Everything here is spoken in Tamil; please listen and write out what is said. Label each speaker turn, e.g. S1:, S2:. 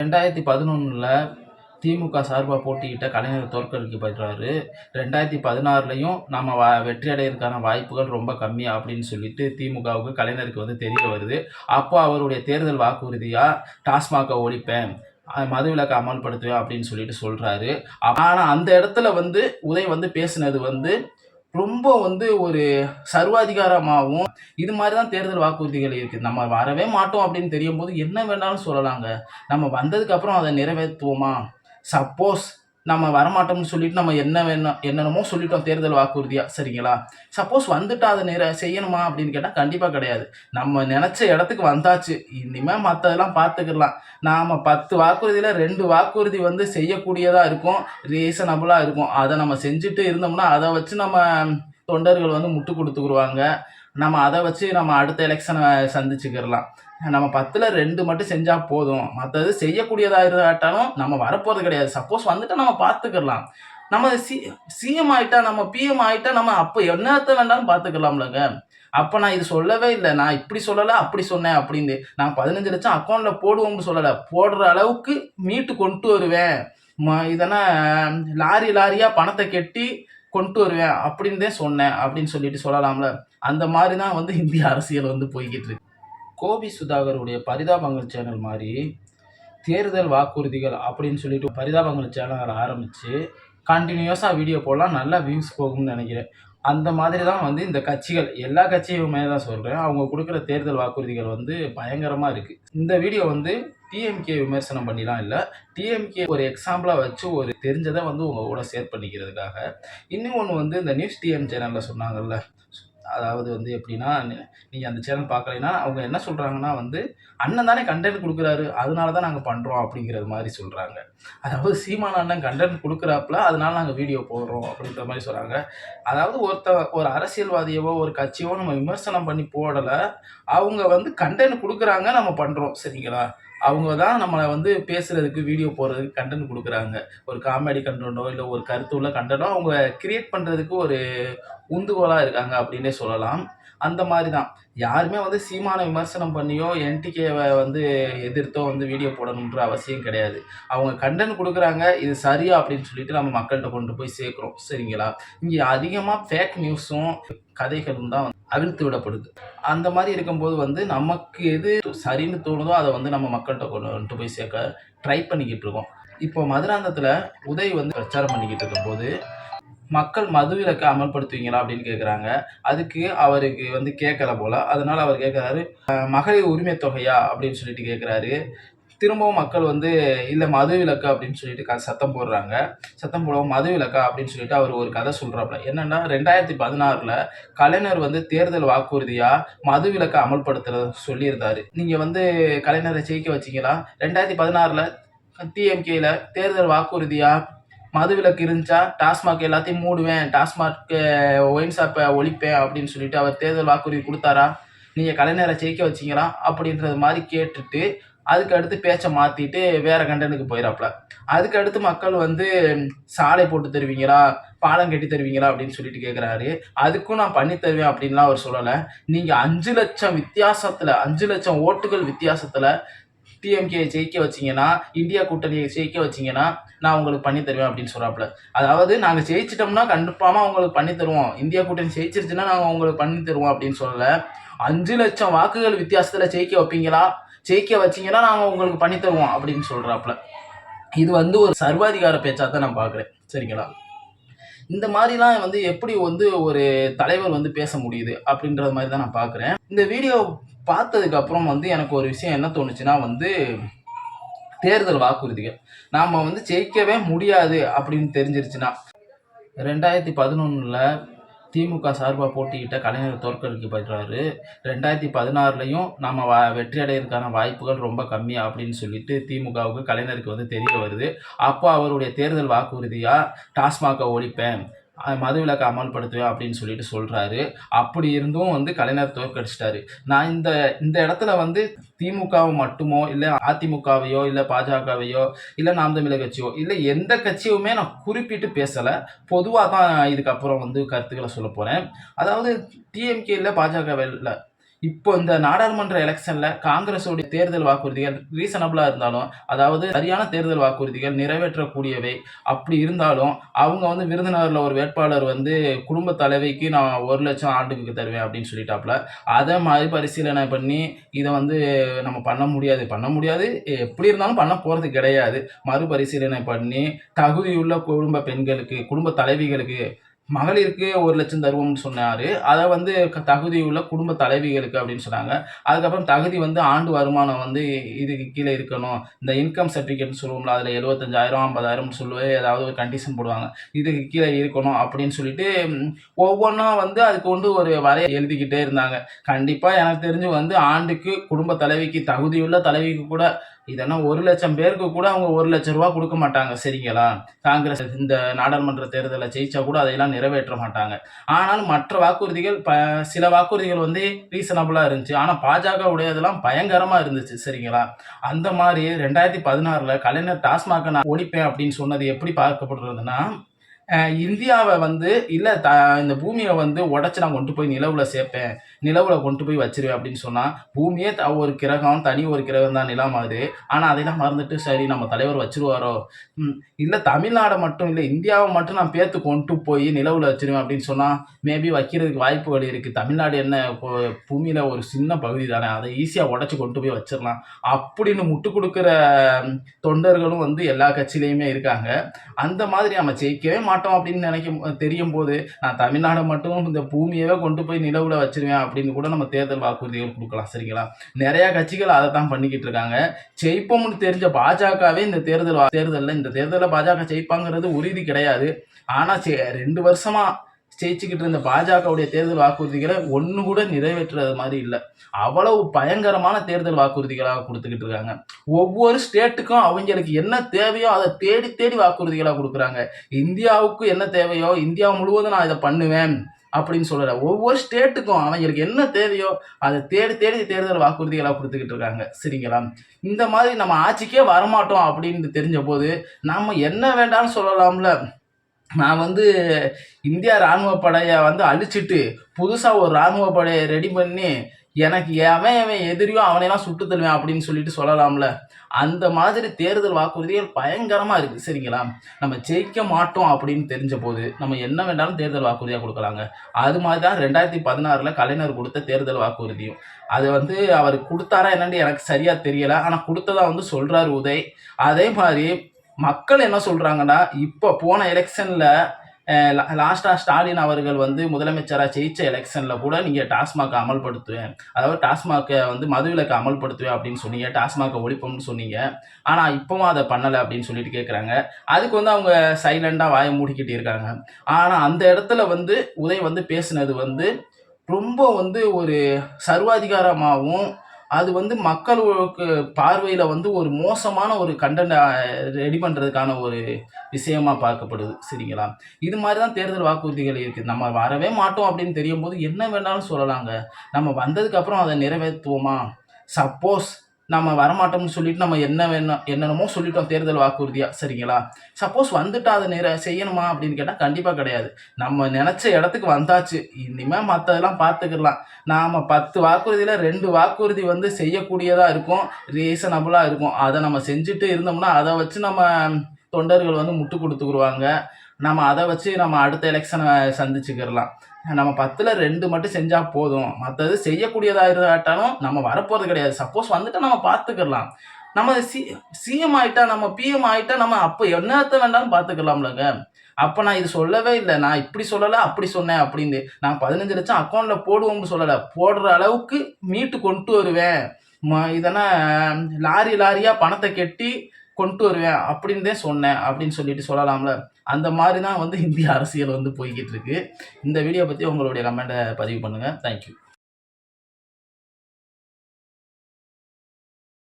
S1: ரெண்டாயிரத்தி பதினொன்றில் திமுக சார்பாக போட்டியிட்ட கலைஞர் தோற்கடிக்கப்படுறாரு ரெண்டாயிரத்தி பதினாறுலையும் நம்ம வ வெற்றி அடையிறதுக்கான வாய்ப்புகள் ரொம்ப கம்மி அப்படின்னு சொல்லிட்டு திமுகவுக்கு கலைஞருக்கு வந்து தெரிய வருது. அப்போ அவருடைய தேர்தல் வாக்குறுதியாக டாஸ்மாகை ஒழிப்பேன் மதுவிலக்கை அமல்படுத்துவேன் அப்படின்னு சொல்லிட்டு சொல்கிறாரு ஆனால் அந்த இடத்துல வந்து உதய் வந்து பேசினது வந்து ரொம்ப வந்து ஒரு சர்வாதிகாரமாகவும் இது மாதிரி தான் தேர்தல் வாக்குறுதிகள் இருக்குது நம்ம வரவே மாட்டோம் அப்படின்னு தெரியும் போது என்ன வேணாலும் சொல்லலாங்க. நம்ம வந்ததுக்கப்புறம் அதை நிறைவேற்றுவோமா? சப்போஸ் நம்ம வரமாட்டோம்னு சொல்லிட்டு நம்ம என்ன வேணும் என்னென்னமோ சொல்லிட்டோம் தேர்தல் வாக்குறுதியாக சரிங்களா? சப்போஸ் வந்துட்டா அதை நிற செய்யணுமா அப்படின்னு கேட்டால் கண்டிப்பாக கிடையாது. நம்ம நினச்ச இடத்துக்கு வந்தாச்சு. இனிமேல் மற்றதெல்லாம் பார்த்துக்கலாம் நாம் பத்து வாக்குறுதியில் ரெண்டு வாக்குறுதி வந்து செய்யக்கூடியதாக இருக்கும். ரீசனபுளாக இருக்கும். அதை நம்ம செஞ்சுட்டு இருந்தோம்னா அதை வச்சு நம்ம தொண்டர்கள் வந்து முட்டு கொடுத்துக்குருவாங்க நம்ம அதை வச்சு நம்ம அடுத்த எலெக்ஷனை சந்திச்சுக்கிடலாம். நம்ம பத்தில் ரெண்டு மட்டும் செஞ்சால் போதும். மற்றது செய்யக்கூடியதாக இருந்தாட்டாலும் நம்ம வரப்போகிறது கிடையாது. சப்போஸ் வந்துட்டு நம்ம பார்த்துக்கிடலாம் நம்ம சி சிஎம் ஆகிட்டா நம்ம பிஎம் ஆகிட்டா நம்ம அப்போ என்னத்த வேண்டாலும் பார்த்துக்கலாம்லங்க அப்போ நான் இது சொல்லவே இல்லை. நான் இப்படி சொல்லலை அப்படி சொன்னேன் அப்படின்னு. நான் பதினஞ்சு லட்சம் அக்கௌண்ட்டில் போடுவோம்னு சொல்லலை. போடுற அளவுக்கு மீட்டு கொண்டு வருவேன். ம இதெல்லாம் லாரி லாரியாக பணத்தை கெட்டி கொண்டு வருவேன் அப்படின்னு தான் சொன்னேன் அப்படின்னு சொல்லிட்டு சொல்லலாம்ல. அந்த மாதிரி தான் வந்து இந்திய அரசியல் வந்து போய்கிட்டு இருக்கு. கோபி சுதாகருடைய பரிதாபங்கள் சேனல் மாதிரி தேர்தல் வாக்குறுதிகள் அப்படின்னு சொல்லிட்டு பரிதாபங்கள் சேனல் ஆரம்பித்து கண்டினியூஸாக வீடியோ போடலாம் நல்லா வியூஸ் போகும்னு நினைக்கிறேன். அந்த மாதிரி தான் வந்து இந்த கட்சிகள் எல்லா கட்சியுமே தான் சொல்கிறேன் அவங்க கொடுக்குற தேர்தல் வாக்குறுதிகள் வந்து பயங்கரமாக இருக்குது இந்த வீடியோ வந்து டிஎம்கே விமர்சனம் பண்ணிலாம் இல்லை. டிஎம்கே ஒரு எக்ஸாம்பிளாக வச்சு ஒரு தெரிஞ்சதை வந்து உங்கள் கூட ஷேர் பண்ணிக்கிறதுக்காக. இன்னும் ஒன்று வந்து இந்த நியூஸ் டிஎம் சேனலில் சொன்னாங்கல்ல. அதாவது வந்து எப்படின்னா நீங்கள் அந்த சேனல் பார்க்கலைன்னா அவங்க என்ன சொல்கிறாங்கன்னா வந்து அண்ணன் தானே கண்டென்ட் கொடுக்குறாரு. அதனால தான் நாங்கள் பண்ணுறோம் அப்படிங்கிறது மாதிரி சொல்கிறாங்க அதாவது சீமான அண்ணன் கண்டென்ட் கொடுக்குறாப்புல அதனால நாங்கள் வீடியோ போடுறோம் அப்படின்ற மாதிரி சொல்கிறாங்க அதாவது ஒருத்த ஒரு அரசியல்வாதியவோ ஒரு கட்சியோ நம்ம விமர்சனம் பண்ணி போடலை. அவங்க வந்து கண்டென்ட் கொடுக்குறாங்க நம்ம பண்ணுறோம் சரிங்களா? அவங்க தான் நம்மளை வந்து பேசுகிறதுக்கு வீடியோ போடுறதுக்கு கண்டென்ட் கொடுக்குறாங்க. ஒரு காமெடி கண்டென்ட்டோ இல்லை ஒரு கருத்து உள்ள கண்டென்ட்டோ அவங்க கிரியேட் பண்ணுறதுக்கு ஒரு உந்துகோலாக இருக்காங்க அப்படின்னே சொல்லலாம். அந்த மாதிரி தான் யாருமே வந்து சீமான விமர்சனம் பண்ணியோ என்டிகேவை வந்து எதிர்த்தோ வந்து வீடியோ போடணுன்ற அவசியம் கிடையாது. அவங்க கண்டென்ட் கொடுக்குறாங்க இது சரியா அப்படின்னு சொல்லிட்டு நம்ம மக்கள்கிட்ட கொண்டு போய் சேர்க்குறோம். சரிங்களா? இங்கே அதிகமாக ஃபேக் நியூஸும் கதைகளும் தான் வந்து அவிழ்த்து விடப்படுது. அந்த மாதிரி இருக்கும்போது வந்து நமக்கு எது சரின்னு தோணுதோ அதை வந்து நம்ம மக்கள்கிட்ட கொண்டு போய் சேர்க்க ட்ரை பண்ணிக்கிட்டு இருக்கோம். இப்போ மதுராந்தத்தில் உதய் வந்து பிரச்சாரம் பண்ணிக்கிட்டு இருக்கும்போது மக்கள் மதுவிலக்கை அமல்படுத்துவீங்களா அப்படின்னு கேட்குறாங்க அதுக்கு அவருக்கு வந்து கேட்கல போல. அதனால அவர் கேட்குறாரு மகளிர் உரிமை தொகையா அப்படின்னு சொல்லிட்டு கேட்குறாரு திரும்பவும் மக்கள் வந்து இல்லை மது விளக்கு அப்படின்னு சொல்லிட்டு க சத்தம் போடுறாங்க. சத்தம் போடவும் மது விளக்கா அப்படின்னு சொல்லிட்டு அவர் ஒரு கதை சொல்கிறாப்புல என்னென்னா ரெண்டாயிரத்தி பதினாறில் கலைஞர் வந்து தேர்தல் வாக்குறுதியாக மது விளக்கை அமல்படுத்துறத சொல்லியிருந்தாரு. நீங்கள் வந்து கலைஞரை ஜெயிக்க வச்சிங்களா? ரெண்டாயிரத்தி பதினாறில் டிஎம்கேயில் தேர்தல் வாக்குறுதியாக மதுவிலக்கு இருந்துச்சா? டாஸ்மாக் எல்லாத்தையும் மூடுவேன். டாஸ்மாக் ஒயின் ஷாப்பை ஒழிப்பேன் அப்படின்னு சொல்லிட்டு அவர் தேர்தல் வாக்குறுதி கொடுத்தாரா? நீங்கள் கலைஞரை ஜெயிக்க வச்சிங்களா? அப்படின்றது மாதிரி கேட்டுட்டு அதுக்கு அடுத்து பேச்சை மாற்றிட்டு வேற கண்டனுக்கு போயிடாப்புல அதுக்கு அடுத்து மக்கள் வந்து சாலை போட்டு தருவீங்களா? பாலம் கட்டி தருவீங்களா? அப்படின்னு சொல்லிட்டு கேட்குறாரு அதுக்கும் நான் பண்ணி தருவேன் அப்படின்லாம் அவர் சொல்லலை. நீங்கள் அஞ்சு லட்சம் வித்தியாசத்தில் அஞ்சு லட்சம் ஓட்டுகள் வித்தியாசத்தில் டிஎம்கே ஜெயிக்க வச்சிங்கன்னா இந்தியா கூட்டணியை ஜெயிக்க வச்சிங்கன்னா நான் உங்களுக்கு பண்ணி தருவேன் அப்படின்னு சொல்கிறாப்புல அதாவது நாங்கள் ஜெயிச்சிட்டோம்னா கண்டிப்பாக உங்களுக்கு பண்ணி தருவோம். இந்தியா கூட்டணி ஜெயிச்சிருச்சுன்னா நாங்கள் உங்களுக்கு பண்ணி தருவோம் அப்படின்னு சொல்லலை. அஞ்சு லட்சம் வாக்குகள் வித்தியாசத்தில் ஜெயிக்க வைப்பீங்களா? ஜெயிக்க வச்சிங்கன்னா நாங்கள் உங்களுக்கு பண்ணி தருவோம் அப்படின்னு சொல்கிறாப்புல இது வந்து ஒரு சர்வாதிகார பேச்சாக தான் நான் பார்க்குறேன் சரிங்களா? இந்த மாதிரிலாம் வந்து எப்படி வந்து ஒரு தலைவர் வந்து பேச முடியுது அப்படின்றது மாதிரி தான் நான் பார்க்குறேன் இந்த வீடியோ பார்த்ததுக்கப்புறம் வந்து எனக்கு ஒரு விஷயம் என்ன தோணுச்சுன்னா வந்து தேர்தல் வாக்குறுதிகள். நாம் வந்து ஜெயிக்கவே முடியாது அப்படின்னு தெரிஞ்சிருச்சுன்னா ரெண்டாயிரத்தி பதினொன்றில் திமுக சார்பாக போட்டியிட்ட கலைஞர் தோற்கடிக்கப்படுறாரு ரெண்டாயிரத்தி பதினாறுலையும் நம்ம வ வெற்றி அடையிறதுக்கான வாய்ப்புகள் ரொம்ப கம்மி அப்படின்னு சொல்லிட்டு திமுகவுக்கு கலைஞருக்கு வந்து தெரிய வருது. அப்போ அவருடைய தேர்தல் வாக்குறுதியாக டாஸ்மாகை ஒழிப்பேன் மதுவிலக்கை அமல்படுத்துவேன் அப்படின்னு சொல்லிட்டு சொல்கிறாரு அப்படி இருந்தும் வந்து கலைஞர் தோற்கடிச்சிட்டாரு. நான் இந்த இந்த இடத்துல வந்து திமுகவை மட்டுமோ இல்லை அதிமுகவையோ இல்லை பாஜகவையோ இல்லை நாம் தமிழர் கட்சியோ இல்லை எந்த கட்சியுமே நான் குறிப்பிட்டு பேசலை. பொதுவாக தான் இதுக்கப்புறம் வந்து கருத்துக்களை சொல்ல போகிறேன் அதாவது டிஎம்கே இல்லை பாஜக இப்போ இந்த நாடாளுமன்ற எலெக்ஷன்ல காங்கிரஸோட தேர்தல் வாக்குறுதிகள் ரீசனபிளா இருந்தாலும் அதாவது சரியான தேர்தல் வாக்குறுதிகள் நிறைவேற்றக்கூடியவை அப்படி இருந்தாலும் அவங்க வந்து விருதுநகர்ல ஒரு வேட்பாளர் வந்து குடும்ப தலைவிக்கு நான் ஒரு லட்சம் ஆண்டுக்கு தருவேன் அப்படின்னு சொல்லிட்டாப்புல அதை மாதிரி பரிசீலனை பண்ணி இதை வந்து நம்ம பண்ண முடியாது. பண்ண முடியாது. எப்படி இருந்தாலும் பண்ண போறது கிடையாது. மறுபரிசீலனை பண்ணி தகுதியுள்ள குடும்ப பெண்களுக்கு குடும்ப தலைவிகளுக்கு மகளிருக்கு ஒரு லட்சம் தருவோம்னு சொன்னார். அதை வந்து க- தகுதியுள்ள குடும்ப தலைவிகளுக்கு அப்படின்னு சொன்னாங்க. அதுக்கப்புறம் தகுதி வந்து ஆண்டு வருமானம் வந்து இதுக்கு கீழே இருக்கணும். இந்த இன்கம் சர்டிஃபிகேட்னு சொல்லுவோம்ல அதில் எழுபத்தஞ்சாயிரம் ஐம்பதாயிரம் சொல்லுவே ஏதாவது ஒரு கண்டிஷன் போடுவாங்க. இதுக்கு கீழே இருக்கணும் அப்படின்னு சொல்லிட்டு ஒவ்வொன்றா வந்து அதுக்கு வந்து ஒரு வரைய எழுதிக்கிட்டே இருந்தாங்க. கண்டிப்பாக எனக்கு தெரிஞ்சு வந்து ஆண்டுக்கு குடும்ப தலைவிக்கு தகுதியுள்ள தலைவிக்கு கூட இதெல்லாம் ஒரு லட்சம் பேருக்கு கூட அவங்க ஒரு லட்சம் ரூபா கொடுக்க மாட்டாங்க சரிங்களா? காங்கிரஸ் இந்த நாடாளுமன்ற தேர்தலை ஜெயிச்சா கூட அதையெல்லாம் நிறைவேற்ற மாட்டாங்க. ஆனால் மற்ற வாக்குறுதிகள் ப சில வாக்குறுதிகள் வந்து ரீசனபுளாக இருந்துச்சு. ஆனால் பாஜக உடையதெல்லாம் பயங்கரமாக இருந்துச்சு சரிங்களா? அந்த மாதிரி ரெண்டாயிரத்தி பதினாறில் கலைஞர் டாஸ்மாகை நான் ஒழிப்பேன் அப்படின்னு சொன்னது எப்படி பார்க்கப்படுறதுன்னா இந்தியாவை வந்து இல்லை த இந்த பூமியை வந்து உடச்சி நான் கொண்டு போய் நிலவில் சேர்ப்பேன். நிலவில் கொண்டு போய் வச்சிருவேன் அப்படின்னு சொன்னால் பூமியே த ஒரு கிரகம் தனி ஒரு கிரகம் தான் நிலம் அது ஆனால் அதெல்லாம் மறந்துட்டு சரி நம்ம தலைவர் வச்சிருவாரோ? இல்லை தமிழ்நாடை மட்டும் இல்லை இந்தியாவை மட்டும் நான் பேர்த்து கொண்டு போய் நிலவில் வச்சிருவேன் அப்படின்னு சொன்னால் மேபி வைக்கிறதுக்கு வாய்ப்புகள் இருக்குது தமிழ்நாடு என்ன பூமியில் ஒரு சின்ன பகுதி தானே அதை ஈஸியாக உடச்சி கொண்டு போய் வச்சிடலாம் அப்படின்னு முட்டு கொடுக்குற தொண்டர்களும் வந்து எல்லா கட்சியிலையுமே இருக்காங்க. அந்த மாதிரி நம்ம ஜெயிக்கவே மாட்டோம் அப்படின்னு நினைக்கும் தெரியும் போது நான் தமிழ்நாடை மட்டும் இந்த பூமியவே கொண்டு போய் நிலவில் வச்சிருவேன் அப்படின்னு கூட நம்ம தேர்தல் வாக்குறுதிகள் கொடுக்கலாம் சரிங்களா? நிறைய கட்சிகள் அதை தான் பண்ணிக்கிட்டு இருக்காங்க. ஜெயிப்போம்னு தெரிஞ்ச பாஜகவே இந்த தேர்தல் தேர்தலில் இந்த தேர்தலில் பாஜக ஜெயிப்பாங்கிறது உறுதி கிடையாது. ஆனால் ரெண்டு வருஷமா ஜெயிச்சுக்கிட்டு இருந்த பாஜகவுடைய தேர்தல் வாக்குறுதிகளை ஒன்று கூட நிறைவேற்றுறது மாதிரி இல்லை. அவ்வளவு பயங்கரமான தேர்தல் வாக்குறுதிகளாக கொடுத்துக்கிட்டு இருக்காங்க. ஒவ்வொரு ஸ்டேட்டுக்கும் அவங்களுக்கு என்ன தேவையோ அதை தேடி தேடி வாக்குறுதிகளாக கொடுக்குறாங்க. இந்தியாவுக்கு என்ன தேவையோ இந்தியா முழுவதும் நான் இதை பண்ணுவேன். அப்படின்னு சொல்லலை ஒவ்வொரு ஸ்டேட்டுக்கும் அவங்களுக்கு என்ன தேவையோ அதை தேடி தேடி தேர்தல் வாக்குறுதிகளாக கொடுத்துக்கிட்டு இருக்காங்க. சரிங்களா? இந்த மாதிரி நம்ம ஆட்சிக்கே வரமாட்டோம் அப்படின்னு தெரிஞ்ச போது நம்ம என்ன வேண்டாம்னு சொல்லலாம்ல? நான் வந்து இந்தியா ராணுவ படையை வந்து அழிச்சிட்டு புதுசாக ஒரு ராணுவ படையை ரெடி பண்ணி எனக்கு எவன் எவன் எதிரியோ அவனையெல்லாம் சுட்டு தள்ளுவேன் அப்படின்னு சொல்லிட்டு சொல்லலாம்ல. அந்த மாதிரி தேர்தல் வாக்குறுதிகள் பயங்கரமாக இருக்குது சரிங்களா? நம்ம ஜெயிக்க மாட்டோம் அப்படின்னு தெரிஞ்ச போது நம்ம என்ன வேண்டாலும் தேர்தல் வாக்குறுதியாக கொடுக்கலாங்க. அது மாதிரி தான் ரெண்டாயிரத்தி பதினாறில் கலைஞர் கொடுத்த தேர்தல் வாக்குறுதியும். அது வந்து அவர் கொடுத்தாரா என்னன்னு எனக்கு சரியாக தெரியலை. ஆனால் கொடுத்ததா வந்து சொல்கிறாரு உதய். அதே மாதிரி மக்கள் என்ன சொல்கிறாங்கன்னா இப்போ போன எலெக்ஷனில் லாஸ்ட்டாக ஸ்டாலின் அவர்கள் வந்து முதலமைச்சராக ஜெயிச்ச எலெக்ஷனில் கூட நீங்கள் டாஸ்மாக் அமல்படுத்துவேன். அதாவது டாஸ்மாக்கை வந்து மதுவிலக்கு அமல்படுத்துவேன் அப்படின்னு சொன்னீங்க டாஸ்மாகை ஒழிப்போம்னு சொன்னீங்க. ஆனால் இப்போவும் அதை பண்ணலை அப்படின்னு சொல்லிட்டு கேட்குறாங்க அதுக்கு வந்து அவங்க சைலண்டாக வாயை மூடிக்கிட்டு இருக்காங்க. ஆனால் அந்த இடத்துல வந்து உதய் வந்து பேசுனது வந்து ரொம்ப வந்து ஒரு சர்வாதிகாரமாகவும் அது வந்து மக்களுக்கு பார்வையில் வந்து ஒரு மோசமான ஒரு கண்டென்ட் ரெடி பண்ணுறதுக்கான ஒரு விஷயமா பார்க்கப்படுது. சரிங்களா? இது மாதிரி தான் தேர்தல் வாக்குறுதிகள் இருக்குது நம்ம வரவே மாட்டோம் அப்படின்னு தெரியும் போது என்ன வேணாலும் சொல்லலாங்க. நம்ம வந்ததுக்கப்புறம் அதை நிறைவேற்றுவோமா? சப்போஸ் நம்ம வரமாட்டோம்னு சொல்லிட்டு நம்ம என்ன வேணும் என்னென்னமோ சொல்லிட்டோம் தேர்தல் வாக்குறுதியாக சரிங்களா? சப்போஸ் வந்துட்டு அதை நிற செய்யணுமா அப்படின்னு கேட்டால் கண்டிப்பாக கிடையாது. நம்ம நினச்ச இடத்துக்கு வந்தாச்சு. இனிமேல் மற்றதெல்லாம் பார்த்துக்கலாம் நாம் பத்து வாக்குறுதியில் ரெண்டு வாக்குறுதி வந்து செய்யக்கூடியதாக இருக்கும் ரீசனபுளாக இருக்கும். அதை நம்ம செஞ்சுட்டு இருந்தோம்னா அதை வச்சு நம்ம தொண்டர்கள் வந்து முட்டு கொடுத்துக்குருவாங்க நம்ம அதை வச்சு நம்ம அடுத்த எலெக்ஷனை சந்திச்சுக்கிடலாம். நம்ம பத்தில் ரெண்டு மட்டும் செஞ்சால் போதும். மற்றது செய்யக்கூடியதாக இருந்தாட்டாலும் நம்ம வரப்போகிறது கிடையாது. சப்போஸ் வந்துட்டு நம்ம பார்த்துக்கிடலாம் நம்ம சி சிஎம் ஆயிட்டா நம்ம பிஎம் ஆயிட்டா நம்ம அப்போ என்னத்த வேண்டாலும் பார்த்துக்கலாம்லங்க அப்போ நான் இது சொல்லவே இல்லை. நான் இப்படி சொல்லலை அப்படி சொன்னேன் அப்படின்னு. நான் பதினஞ்சு லட்சம் அக்கௌண்ட்டில் போடுவோம்னு சொல்லலை. போடுற அளவுக்கு மீட்டு கொண்டு வருவேன். ம- இதெல்லாம் லாரி லாரியாக பணத்தை கெட்டி கொண்டு வருவேன் அப்படின்னு தான் சொன்னேன் அப்படின்னு சொல்லிட்டு சொல்லலாம்ல. அந்த மாதிரி தான் வந்து இந்திய அரசியல் வந்து போய்கிட்டு இருக்கு. இந்த வீடியோ பற்றி உங்களுடைய கமெண்ட்டை பதிவு பண்ணுங்கள் தேங்க்யூ